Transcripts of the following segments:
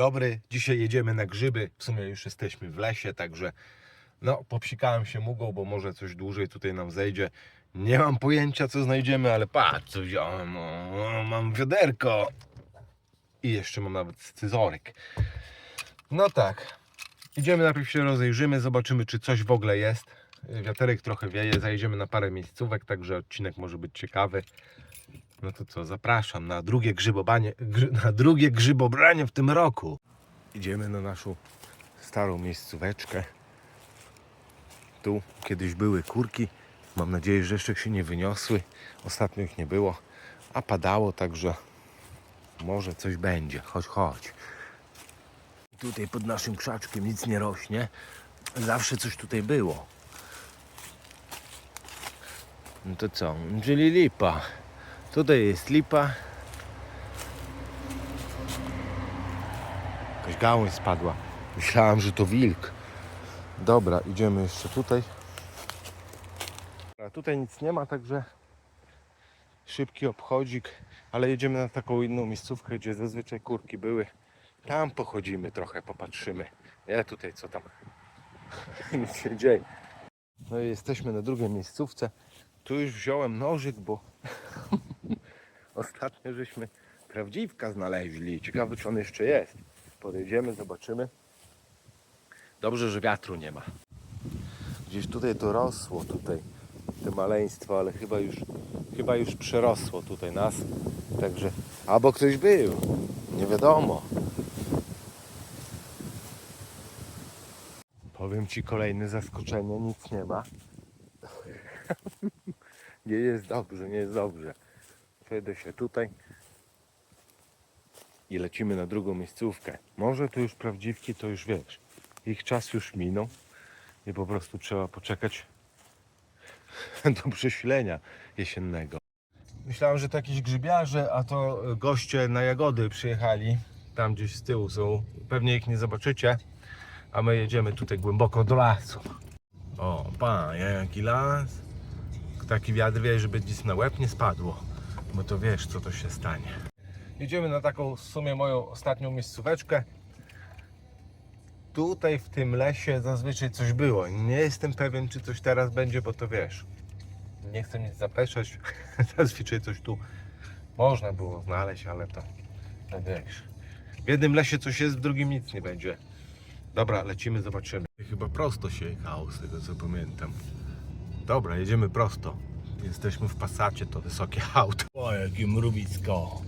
dobry. Dzisiaj jedziemy na grzyby. W sumie już jesteśmy w lesie, także no, popsikałem się mugą, bo może coś dłużej tutaj nam zejdzie. Nie mam pojęcia, co znajdziemy, ale patrz, co wziąłem. O, mam wiaderko. I jeszcze mam nawet scyzoryk. No tak. Idziemy najpierw się rozejrzymy, zobaczymy, czy coś w ogóle jest. Wiaterek trochę wieje, zajedziemy na parę miejscówek, także odcinek może być ciekawy. No to co, zapraszam na drugie grzybobanie, grzy, na drugie grzybobranie w tym roku. Idziemy na naszą starą miejscóweczkę. Tu kiedyś były kurki. Mam nadzieję, że jeszcze się nie wyniosły. Ostatnio ich nie było, a padało, także może coś będzie. Chodź, chodź. Tutaj pod naszym krzaczkiem nic nie rośnie. Zawsze coś tutaj było. No to co? Czyli lipa. Tutaj jest lipa. Jakaś gałąź spadła. Myślałem, że to wilk. Dobra, idziemy jeszcze tutaj. A tutaj nic nie ma, także szybki obchodzik, ale jedziemy na taką inną miejscówkę, gdzie zazwyczaj kurki były. Tam pochodzimy trochę, popatrzymy. Nie tutaj co tam. nic się dzieje. No i jesteśmy na drugiej miejscówce. Tu już wziąłem nożyk, bo ostatnio żeśmy prawdziwka znaleźli. Ciekawe, czy on jeszcze jest. Podejdziemy, zobaczymy. Dobrze, że wiatru nie ma. Gdzieś tutaj to rosło, tutaj te maleństwo, ale chyba już, chyba już przerosło tutaj nas. Także, albo ktoś był, nie wiadomo. Powiem Ci kolejne zaskoczenie, nic nie ma. nie jest dobrze, nie jest dobrze. Przejdę się tutaj i lecimy na drugą miejscówkę. Może to już prawdziwki, to już wiesz. Ich czas już minął i po prostu trzeba poczekać do przesilenia jesiennego. Myślałem, że to jakieś grzybiarze, a to goście na jagody przyjechali. Tam gdzieś z tyłu są. Pewnie ich nie zobaczycie, a my jedziemy tutaj głęboko do lasu. O, pan, jaki las. Taki wiatr wie, żeby nic na łeb nie spadło, bo to wiesz, co to się stanie. Jedziemy na taką w sumie moją ostatnią miejscóweczkę. Tutaj w tym lesie zazwyczaj coś było. Nie jestem pewien, czy coś teraz będzie, bo to wiesz. Nie chcę nic zapeszać. Zazwyczaj coś tu można było znaleźć, ale to wiesz. W jednym lesie coś jest, w drugim nic nie będzie. Dobra, lecimy, zobaczymy. Chyba prosto się jechało, z tego co pamiętam. Dobra, jedziemy prosto. Jesteśmy w Passacie, to wysokie auto. O, jakie mruwisko.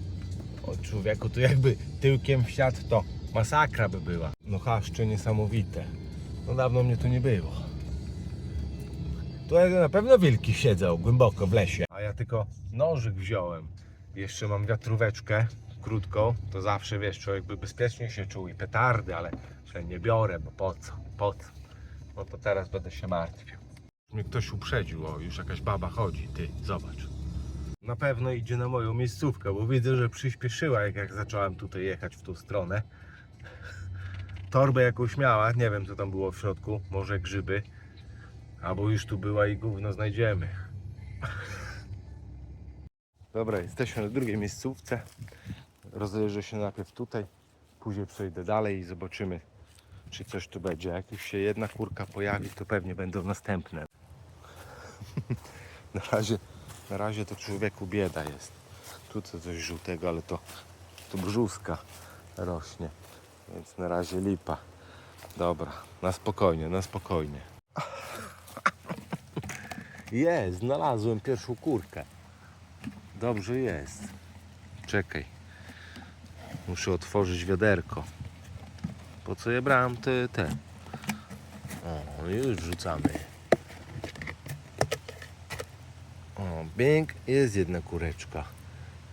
O człowieku, tu jakby tyłkiem wsiadł, to masakra by była. No chaszcze niesamowite. No dawno mnie tu nie było. Tu na pewno wilki siedzą głęboko w lesie. A ja tylko nożyk wziąłem. Jeszcze mam wiatróweczkę krótką. To zawsze wiesz, człowiek by bezpiecznie się czuł i petardy, ale że nie biorę, bo po co? Po co? No to teraz będę się martwił. Mnie ktoś uprzedził, o już jakaś baba chodzi, ty, zobacz. Na pewno idzie na moją miejscówkę, bo widzę, że przyspieszyła jak, jak zacząłem tutaj jechać w tą stronę. Torbę jakąś miała, nie wiem co tam było w środku, może grzyby. Albo już tu była i gówno znajdziemy. Dobra, jesteśmy na drugiej miejscówce. Rozejrzę się najpierw tutaj, później przejdę dalej i zobaczymy, czy coś tu będzie. Jak już się jedna kurka pojawi, to pewnie będą następne. na, razie, na razie to człowieku bieda jest. Tu co coś żółtego, ale to, to brzuska rośnie. Więc na razie lipa. Dobra, na spokojnie, na spokojnie. Jest, znalazłem pierwszą kurkę. Dobrze jest. Czekaj. Muszę otworzyć wiaderko. Po co je brałem te, te? O, już wrzucamy. O, jest jedna kureczka.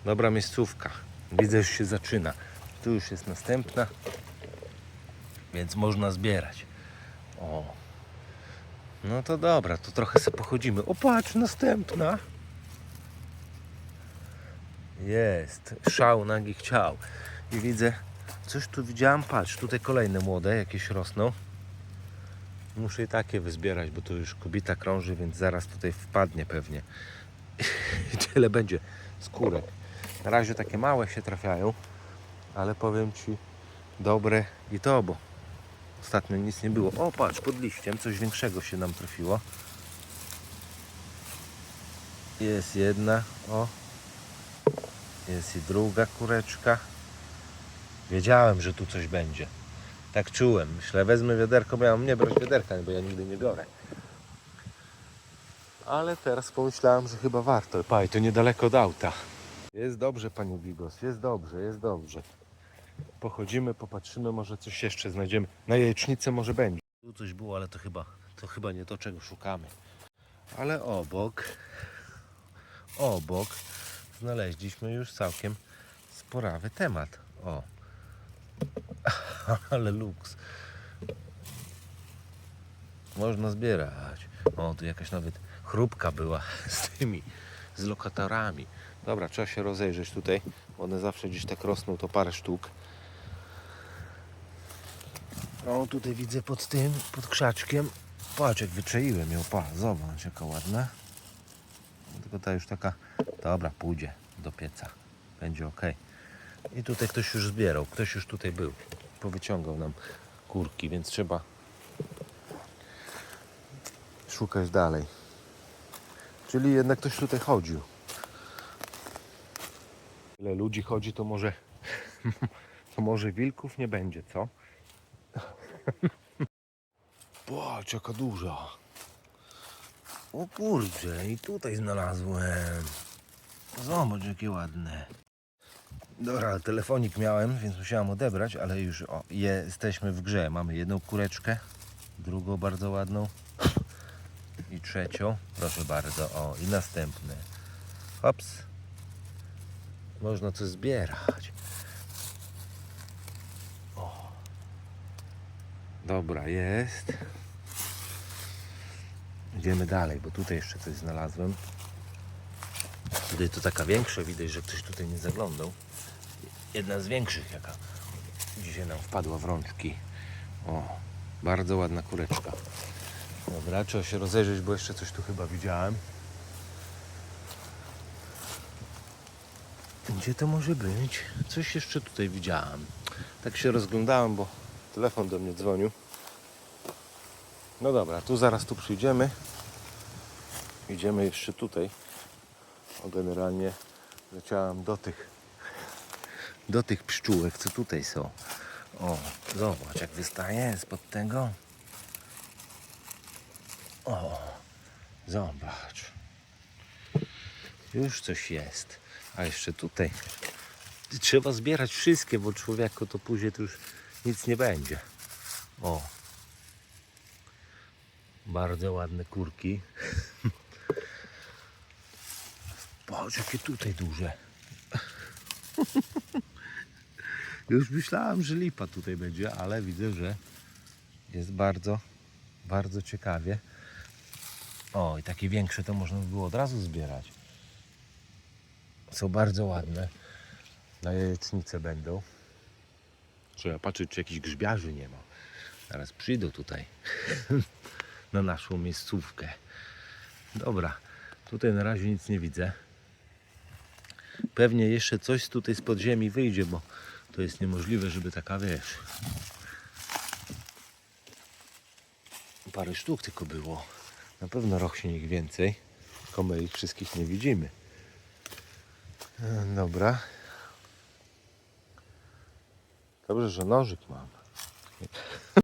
Dobra miejscówka. Widzę, że się zaczyna. Tu już jest następna. Więc można zbierać. O. No to dobra, to trochę sobie pochodzimy. O, patrz, następna. Jest. Szał nagi chciał. I widzę, coś tu widziałam. Patrz, tutaj kolejne młode jakieś rosną. Muszę i takie wyzbierać, bo tu już kobieta krąży, więc zaraz tutaj wpadnie pewnie. Tyle będzie skórek. Na razie takie małe się trafiają, ale powiem Ci, dobre i to, bo ostatnio nic nie było. O, patrz, pod liściem coś większego się nam trafiło. Jest jedna, o. Jest i druga kureczka. Wiedziałem, że tu coś będzie. Tak czułem. Myślę, wezmę wiaderko, miałem nie brać wiaderka, bo ja nigdy nie biorę. Ale teraz pomyślałem, że chyba warto. Paj, to niedaleko od auta. Jest dobrze, panie Bigos, jest dobrze, jest dobrze. Pochodzimy, popatrzymy, może coś jeszcze znajdziemy. Na jajecznicę może będzie. Tu coś było, ale to chyba, to chyba nie to, czego szukamy. Ale obok, obok znaleźliśmy już całkiem sporawy temat. O, ale luks. Można zbierać. O, tu jakaś nawet chrupka była z tymi, z lokatorami. Dobra, trzeba się rozejrzeć tutaj. One zawsze gdzieś tak rosną, to parę sztuk. O, tutaj widzę pod tym, pod krzaczkiem. Patrz, jak wyczaiłem ją. Pa, zobacz, jaka ładna. Tylko ta już taka, dobra, pójdzie do pieca. Będzie ok. I tutaj ktoś już zbierał, ktoś już tutaj był. Powyciągał nam kurki, więc trzeba szukać dalej. Czyli jednak ktoś tutaj chodził. Ile ludzi chodzi, to może to może wilków nie będzie, co? Patrz, jaka duża. O kurczę, i tutaj znalazłem. Zobacz, jakie ładne. Dobra, telefonik miałem, więc musiałem odebrać, ale już o, jesteśmy w grze. Mamy jedną kureczkę, drugą bardzo ładną i trzecią. Proszę bardzo, o i następne. Hops. Można coś zbierać. O. Dobra, jest. Idziemy dalej, bo tutaj jeszcze coś znalazłem. Tutaj to taka większa, widać, że ktoś tutaj nie zaglądał. Jedna z większych, jaka dzisiaj nam wpadła w rączki. O, bardzo ładna kureczka. Dobra, trzeba się rozejrzeć, bo jeszcze coś tu chyba widziałem. Gdzie to może być? Coś jeszcze tutaj widziałem. Tak się rozglądałem, bo telefon do mnie dzwonił. No dobra, tu zaraz tu przyjdziemy. Idziemy jeszcze tutaj. O, generalnie leciałem do tych do tych pszczółek, co tutaj są. O, zobacz jak wystaje spod tego. O, zobacz. Już coś jest. A jeszcze tutaj. Trzeba zbierać wszystkie, bo człowieku to później to już nic nie będzie. O. Bardzo ładne kurki. Patrz jakie tutaj duże. Już myślałem, że lipa tutaj będzie, ale widzę, że jest bardzo, bardzo ciekawie. O, i takie większe to można by było od razu zbierać. Są bardzo ładne. Na jajecznicę będą. Trzeba patrzeć, czy jakichś grzbiarzy nie ma. Zaraz przyjdą tutaj na naszą miejscówkę. Dobra, tutaj na razie nic nie widzę. Pewnie jeszcze coś tutaj z podziemi wyjdzie, bo to jest niemożliwe, żeby taka, wiesz, parę sztuk tylko było. Na pewno rośnie ich więcej, tylko my ich wszystkich nie widzimy. E, Dobra. Dobrze, że nożyk mam.